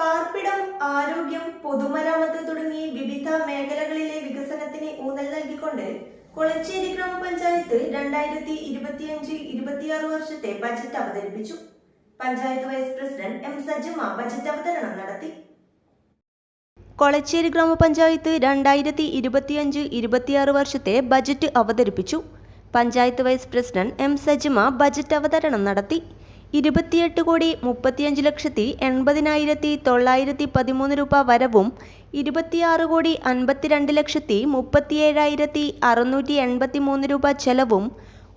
പാർപ്പിടം ആരോഗ്യം പൊതുമരാമത്ത് തുടങ്ങി വിവിധ മേഖലകളിലെ വികസനത്തിന് ഊന്നൽ നൽകിക്കൊണ്ട് കൊളച്ചേരി ഗ്രാമപഞ്ചായത്ത് രണ്ടായിരത്തി ഇരുപത്തിയഞ്ച് ഇരുപത്തിയാറ് വർഷത്തെ ബജറ്റ് അവതരിപ്പിച്ചു. Panchayat vice president M Sajjamma budget അവതരണം നടത്തി. കൊളച്ചേരി ഗ്രാമപഞ്ചായത്ത് രണ്ടായിരത്തി ഇരുപത്തിയഞ്ച് ഇരുപത്തിയാറ് വർഷത്തെ ബജറ്റ് അവതരിപ്പിച്ചു. Panchayat vice president M Sajima budget അവതരണം നടത്തി. ഇരുപത്തിയെട്ട് കോടി മുപ്പത്തിയഞ്ച് ലക്ഷത്തി എൺപതിനായിരത്തി തൊള്ളായിരത്തി പതിമൂന്ന് രൂപ വരവും ഇരുപത്തിയാറ് കോടി അൻപത്തിരണ്ട് ലക്ഷത്തി മുപ്പത്തിയേഴായിരത്തി അറുന്നൂറ്റി എൺപത്തി മൂന്ന് രൂപ ചെലവും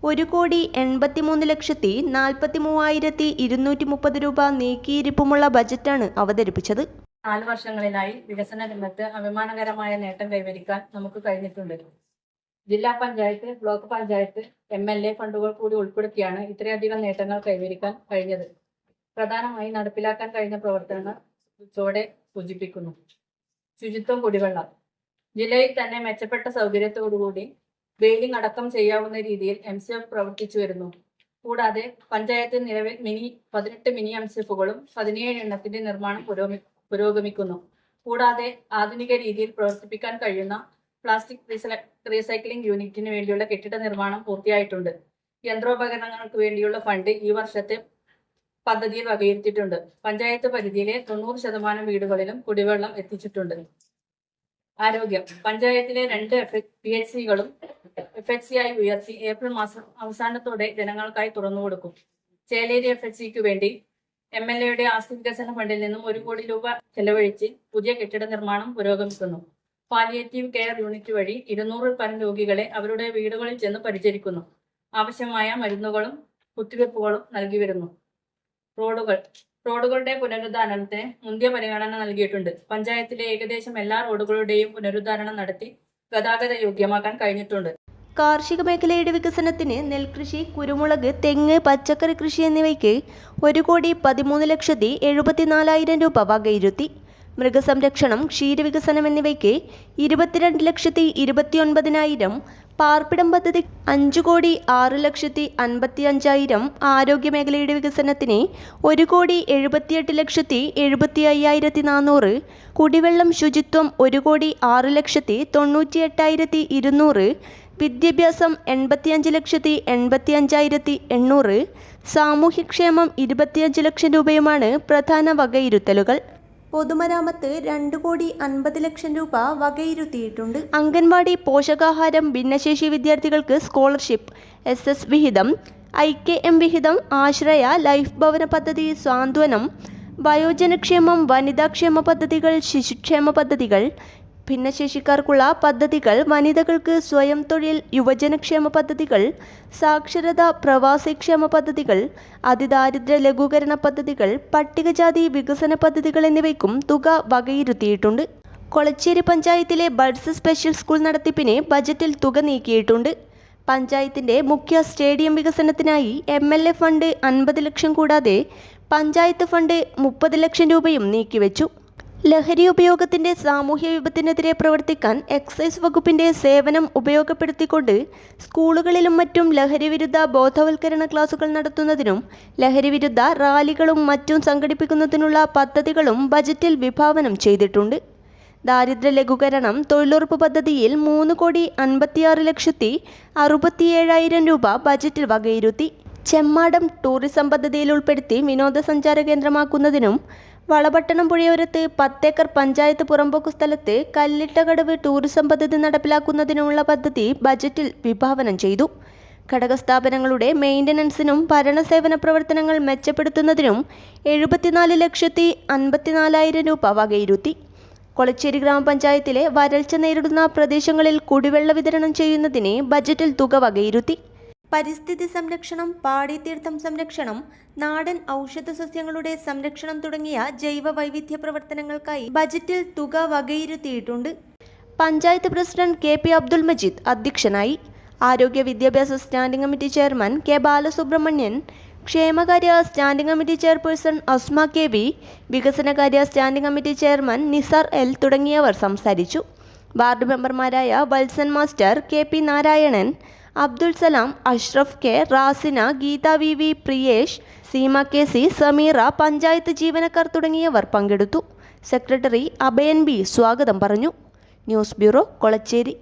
ഒരു കോടി എൺപത്തിമൂന്ന് ലക്ഷത്തി നാൽപ്പത്തി മൂവായിരത്തി ഇരുന്നൂറ്റി മുപ്പത് രൂപ നീക്കിയിരിപ്പുമുള്ള ബജറ്റാണ് അവതരിപ്പിച്ചത്. നാല് വർഷങ്ങളിലായി വികസന രംഗത്ത് അഭിമാനകരമായ നേട്ടം കൈവരിക്കാൻ നമുക്ക് കഴിഞ്ഞിട്ടുണ്ട്. ജില്ലാ panchayat block panchayat M L A ഫണ്ടുകൾ കൂടി ഉൾപ്പെടുത്തിയാണ് ഇത്രയധികം നേട്ടങ്ങൾ കൈവരിക്കാൻ കഴിഞ്ഞത്. പ്രധാനമായി നടപ്പിലാക്കാൻ കഴിഞ്ഞ പ്രവർത്തനങ്ങൾ ചുവടെ സൂചിപ്പിക്കുന്നു. ശുചിത്വം കുടിവെള്ളം. ജില്ലയിൽ തന്നെ മെച്ചപ്പെട്ട സൗകര്യത്തോടുകൂടി വെയിലിംഗ് അടക്കം ചെയ്യാവുന്ന രീതിയിൽ എം സി എഫ് പ്രവർത്തിച്ചു വരുന്നു. കൂടാതെ പഞ്ചായത്ത് നിലവിൽ മിനി പതിനെട്ട് മിനി എം സി എഫുകളും പതിനേഴ് എണ്ണത്തിന്റെ നിർമ്മാണം പുരോഗമി പുരോഗമിക്കുന്നു. കൂടാതെ ആധുനിക രീതിയിൽ പ്രവർത്തിപ്പിക്കാൻ കഴിയുന്ന പ്ലാസ്റ്റിക് റീസൈക്ലിംഗ് യൂണിറ്റിന് വേണ്ടിയുള്ള കെട്ടിട നിർമ്മാണം പൂർത്തിയായിട്ടുണ്ട്. യന്ത്രോപകരണങ്ങൾക്ക് വേണ്ടിയുള്ള ഫണ്ട് ഈ വർഷത്തെ പദ്ധതിയിൽ വകയിരുത്തിയിട്ടുണ്ട്. പഞ്ചായത്ത് പരിധിയിലെ തൊണ്ണൂറ് ശതമാനം വീടുകളിലും കുടിവെള്ളം എത്തിച്ചിട്ടുണ്ട്. ആരോഗ്യം. പഞ്ചായത്തിലെ രണ്ട് പി എച്ച് സികളും എഫ് എച്ച് സി ആയി ഉയർത്തി ഏപ്രിൽ മാസം അവസാനത്തോടെ ജനങ്ങൾക്കായി തുറന്നു കൊടുക്കും. ചേലേരി എഫ് എച്ച് സിക്ക് വേണ്ടി എം എൽ എയുടെ ആസ്തി വികസന ഫണ്ടിൽ നിന്നും ഒരു കോടി രൂപ ചെലവഴിച്ച് പുതിയ കെട്ടിട നിർമ്മാണം പുരോഗമിക്കുന്നു. പാലിയേറ്റീവ് കെയർ യൂണിറ്റ് വഴി ഇരുന്നൂറിൽ പരം രോഗികളെ അവരുടെ വീടുകളിൽ ചെന്ന് പരിചരിക്കുന്നു. ആവശ്യമായ മരുന്നുകളും കുത്തിവയ്പ്പുകളും നൽകി വരുന്നു. റോഡുകൾ റോഡുകളുടെ പുനരുദ്ധാരണത്തെ മുന്തിയ പരിഗണന നൽകിയിട്ടുണ്ട്. പഞ്ചായത്തിലെ ഏകദേശം എല്ലാ റോഡുകളുടെയും പുനരുദ്ധാരണം നടത്തി ഗതാഗത യോഗ്യമാക്കാൻ കഴിഞ്ഞിട്ടുണ്ട്. കാർഷിക മേഖലയുടെ വികസനത്തിന് നെൽകൃഷി കുരുമുളക് തെങ്ങ് പച്ചക്കറി കൃഷി എന്നിവയ്ക്ക് ഒരു കോടി പതിമൂന്ന് ലക്ഷത്തി എഴുപത്തിനാലായിരം രൂപ വകയിരുത്തി. മൃഗസംരക്ഷണം ക്ഷീരവികസനം എന്നിവയ്ക്ക് ഇരുപത്തിരണ്ട് ലക്ഷത്തി ഇരുപത്തിയൊൻപതിനായിരം പാർപ്പിടം പദ്ധതി അഞ്ചു കോടി ആറ് ലക്ഷത്തി അൻപത്തി അഞ്ചായിരം ആരോഗ്യ മേഖലയുടെ വികസനത്തിന് ഒരു കോടി എഴുപത്തിയെട്ട് ലക്ഷത്തി എഴുപത്തി അയ്യായിരത്തി നാനൂറ് കുടിവെള്ളം ശുചിത്വം ഒരു കോടി ആറ് ലക്ഷത്തി തൊണ്ണൂറ്റി എട്ടായിരത്തി ഇരുന്നൂറ് വിദ്യാഭ്യാസം എൺപത്തിയഞ്ച് ലക്ഷത്തി എൺപത്തി അഞ്ചായിരത്തി എണ്ണൂറ് സാമൂഹ്യക്ഷേമം ഇരുപത്തിയഞ്ച് ലക്ഷം രൂപയുമാണ് പ്രധാന വകയിരുത്തലുകൾ. പൊതുമരാമത്ത് രണ്ട് കോടി അൻപത് ലക്ഷം രൂപ വകയിരുത്തിയിട്ടുണ്ട്. അംഗൻവാടി പോഷകാഹാരം ഭിന്നശേഷി വിദ്യാർത്ഥികൾക്ക് സ്കോളർഷിപ്പ് എസ് എസ് വിഹിതം ഐ കെ എം വിഹിതം ആശ്രയ ലൈഫ് ഭവന പദ്ധതി സാന്ത്വനം വയോജനക്ഷേമം വനിതാക്ഷേമ പദ്ധതികൾ ശിശുക്ഷേമ പദ്ധതികൾ ഭിന്നശേഷിക്കാർക്കുള്ള പദ്ധതികൾ വനിതകൾക്ക് സ്വയം തൊഴിൽ യുവജനക്ഷേമ പദ്ധതികൾ സാക്ഷരത പ്രവാസിക്ഷേമ പദ്ധതികൾ അതിദാരിദ്ര്യ ലഘൂകരണ പദ്ധതികൾ പട്ടികജാതി വികസന പദ്ധതികൾ എന്നിവയ്ക്കും തുക വകയിരുത്തിയിട്ടുണ്ട്. കൊളച്ചേരി പഞ്ചായത്തിലെ ബഡ്സ് സ്പെഷ്യൽ സ്കൂൾ നടത്തിപ്പിന് ബജറ്റിൽ തുക നീക്കിയിട്ടുണ്ട്. പഞ്ചായത്തിന്റെ മുഖ്യ സ്റ്റേഡിയം വികസനത്തിനായി എം എൽ എ ഫണ്ട് അൻപത് ലക്ഷം കൂടാതെ പഞ്ചായത്ത് ഫണ്ട് മുപ്പത് ലക്ഷം രൂപയും നീക്കിവെച്ചു. ലഹരി ഉപയോഗത്തിന്റെ സാമൂഹ്യ വിപത്തിനെതിരെ പ്രവർത്തിക്കാൻ എക്സൈസ് വകുപ്പിന്റെ സേവനം ഉപയോഗപ്പെടുത്തിക്കൊണ്ട് സ്കൂളുകളിലും മറ്റും ലഹരിവിരുദ്ധ ബോധവൽക്കരണ ക്ലാസുകൾ നടത്തുന്നതിനും ലഹരിവിരുദ്ധ റാലികളും മറ്റും സംഘടിപ്പിക്കുന്നതിനുള്ള പദ്ധതികളും ബജറ്റിൽ വിഭാവനം ചെയ്തിട്ടുണ്ട്. ദാരിദ്ര്യ ലഘൂകരണം തൊഴിലുറപ്പ് പദ്ധതിയിൽ മൂന്ന് കോടി അൻപത്തിയാറ് ലക്ഷത്തി അറുപത്തിയേഴായിരം രൂപ ബജറ്റിൽ വകയിരുത്തി. ചെമ്മാടം ടൂറിസം പദ്ധതിയിൽ ഉൾപ്പെടുത്തി വിനോദസഞ്ചാര കേന്ദ്രമാക്കുന്നതിനും വളപട്ടണം പുഴയോരത്ത് പത്തേക്കർ പഞ്ചായത്ത് പുറമ്പോക്ക് സ്ഥലത്ത് കല്ലിട്ടകടവ് ടൂറിസം പദ്ധതി നടപ്പിലാക്കുന്നതിനുള്ള പദ്ധതി ബജറ്റിൽ വിഭാവനം ചെയ്തു. ഘടകസ്ഥാപനങ്ങളുടെ മെയിന്റനൻസിനും ഭരണസേവന പ്രവർത്തനങ്ങൾ മെച്ചപ്പെടുത്തുന്നതിനും എഴുപത്തിനാല് ലക്ഷത്തി അൻപത്തിനാലായിരം രൂപ വകയിരുത്തി. കൊളച്ചേരി ഗ്രാമപഞ്ചായത്തിലെ വരൾച്ച നേരിടുന്ന പ്രദേശങ്ങളിൽ കുടിവെള്ള വിതരണം ചെയ്യുന്നതിന് ബജറ്റിൽ തുക വകയിരുത്തി. പരിസ്ഥിതി സംരക്ഷണം പാടിത്തീർത്ഥം സംരക്ഷണം നാടൻ ഔഷധ സസ്യങ്ങളുടെ സംരക്ഷണം തുടങ്ങിയ ജൈവ വൈവിധ്യ പ്രവർത്തനങ്ങൾക്കായി ബജറ്റിൽ തുക വകയിരുത്തിയിട്ടുണ്ട്. Panchayat president K P Abdul Majeed അധ്യക്ഷനായി. ആരോഗ്യ വിദ്യാഭ്യാസ standing committee chairman K Balasubramanian. ക്ഷേമകാര്യ standing committee chairperson Asma K V. വികസനകാര്യ standing committee chairman Nisar L തുടങ്ങിയവർ സംസാരിച്ചു. വാർഡ് മെമ്പർമാരായ Valsan master K P Narayanan. Abdul Salam Ashraf K Rasina Geetha V V Priyesh Seema K C Sameera panchayat ജീവനക്കാർ തുടങ്ങിയവർ പങ്കെടുത്തു. Secretary Abhayan B സ്വാഗതം പറഞ്ഞു. News bureau Kolachery.